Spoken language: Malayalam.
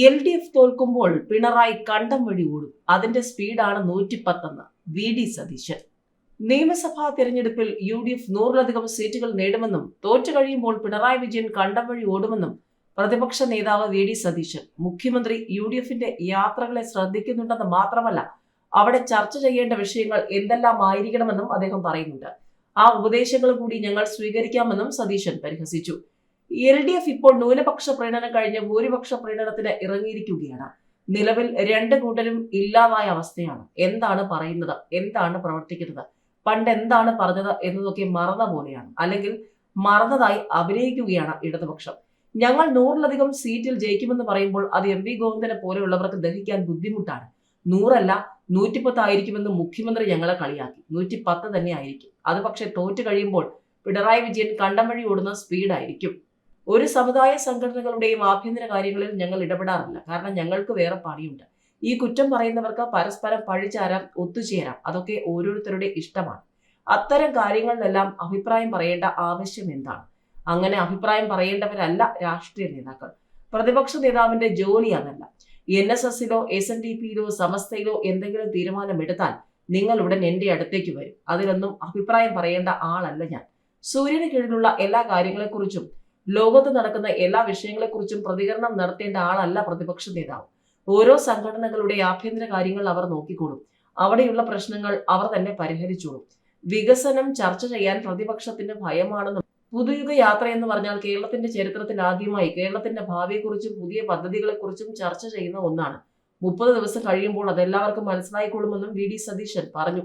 എൽ ഡി എഫ് തോൽക്കുമ്പോൾ പിണറായി കണ്ടം വഴി ഓടും. അതിന്റെ സ്പീഡാണ് നൂറ്റിപ്പത്തെന്ന്. V D Satheesan. നിയമസഭാ തെരഞ്ഞെടുപ്പിൽ യു ഡി എഫ് നൂറിലധികം സീറ്റുകൾ നേടുമെന്നും തോറ്റു കഴിയുമ്പോൾ പിണറായി വിജയൻ കണ്ടം വഴി ഓടുമെന്നും പ്രതിപക്ഷ നേതാവ് വി ഡി സതീശൻ. മുഖ്യമന്ത്രി യു ഡി എഫിന്റെ യാത്രകളെ ശ്രദ്ധിക്കുന്നുണ്ടെന്ന് മാത്രമല്ല അവിടെ ചർച്ച ചെയ്യേണ്ട വിഷയങ്ങൾ എന്തെല്ലാം ആയിരിക്കണമെന്നും അദ്ദേഹം പറയുന്നുണ്ട്. ആ ഉപദേശങ്ങൾ കൂടി ഞങ്ങൾ സ്വീകരിക്കാമെന്നും സതീശൻ പരിഹസിച്ചു. എൽ ഡി എഫ് ഇപ്പോൾ ന്യൂനപക്ഷ പ്രീണനം കഴിഞ്ഞ് ഭൂരിപക്ഷ പ്രീണനത്തിന് ഇറങ്ങിയിരിക്കുകയാണ്. നിലവിൽ രണ്ട് കൂട്ടരും ഇല്ലാതായ അവസ്ഥയാണ്. എന്താണ് പറയുന്നത്? എന്താണ് പ്രവർത്തിക്കുന്നത്? പണ്ട് എന്താണ് പറഞ്ഞത് എന്നതൊക്കെ മറന്ന പോലെയാണ്. അല്ലെങ്കിൽ മറന്നതായി അഭിനയിക്കുകയാണ് ഇടതുപക്ഷം. ഞങ്ങൾ നൂറിലധികം സീറ്റിൽ ജയിക്കുമെന്ന് പറയുമ്പോൾ അത് എം വി ഗോവിന്ദനെ പോലെയുള്ളവർക്ക് ദഹിക്കാൻ ബുദ്ധിമുട്ടാണ്. നൂറല്ല നൂറ്റിപ്പത്തായിരിക്കുമെന്ന് മുഖ്യമന്ത്രി ഞങ്ങളെ കളിയാക്കി. നൂറ്റിപ്പത്ത് തന്നെ ആയിരിക്കും. അത് പക്ഷേ തോറ്റു കഴിയുമ്പോൾ പിണറായി വിജയൻ കണ്ടം വഴി ഓടുന്ന സ്പീഡായിരിക്കും ഒരു സമുദായ സംഘടനകളുടെയും ആഭ്യന്തര കാര്യങ്ങളിൽ ഞങ്ങൾ ഇടപെടാറില്ല. കാരണം ഞങ്ങൾക്ക് വേറെ പണിയുണ്ട്. ഈ കുറ്റം പറയുന്നവർക്ക് പരസ്പരം പഴിചാരാം ഒത്തുചേരാം. അതൊക്കെ ഓരോരുത്തരുടെ ഇഷ്ടമാണ്. അത്തരം കാര്യങ്ങളിലെല്ലാം അഭിപ്രായം പറയേണ്ട ആവശ്യം എന്താണ്? അങ്ങനെ അഭിപ്രായം പറയേണ്ടവരല്ല രാഷ്ട്രീയ നേതാക്കൾ. പ്രതിപക്ഷ നേതാവിന്റെ ജോലി അതല്ല. എൻ എസ് എസിലോ എസ് എൻ ഡി പിയിലോ സമസ്തയിലോ എന്തെങ്കിലും തീരുമാനമെടുത്താൽ നിങ്ങൾ ഉടൻ എന്റെ അടുത്തേക്ക് വരും. അതിലൊന്നും അഭിപ്രായം പറയേണ്ട ആളല്ല ഞാൻ. സൂര്യന് കീഴിലുള്ള എല്ലാ കാര്യങ്ങളെക്കുറിച്ചും ലോകത്ത് നടക്കുന്ന എല്ലാ വിഷയങ്ങളെക്കുറിച്ചും പ്രതികരണം നടത്തേണ്ട ആളല്ല പ്രതിപക്ഷ നേതാവ്. ഓരോ സംഘടനകളുടെ ആഭ്യന്തര കാര്യങ്ങൾ അവർ നോക്കിക്കോളും. അവിടെയുള്ള പ്രശ്നങ്ങൾ അവർ തന്നെ പരിഹരിച്ചോളും. വികസനം ചർച്ച ചെയ്യാൻ പ്രതിപക്ഷത്തിന് ഭയമാണെന്നും പുതുയുഗ യാത്ര എന്ന് പറഞ്ഞാൽ കേരളത്തിന്റെ ചരിത്രത്തിൽ ആദ്യമായി കേരളത്തിന്റെ ഭാവിയെക്കുറിച്ചും പുതിയ പദ്ധതികളെക്കുറിച്ചും ചർച്ച ചെയ്യുന്ന ഒന്നാണ്. മുപ്പത് ദിവസം കഴിയുമ്പോൾ അതെല്ലാവർക്കും മനസ്സിലായിക്കൊള്ളുമെന്നും വി ഡി സതീശൻ പറഞ്ഞു.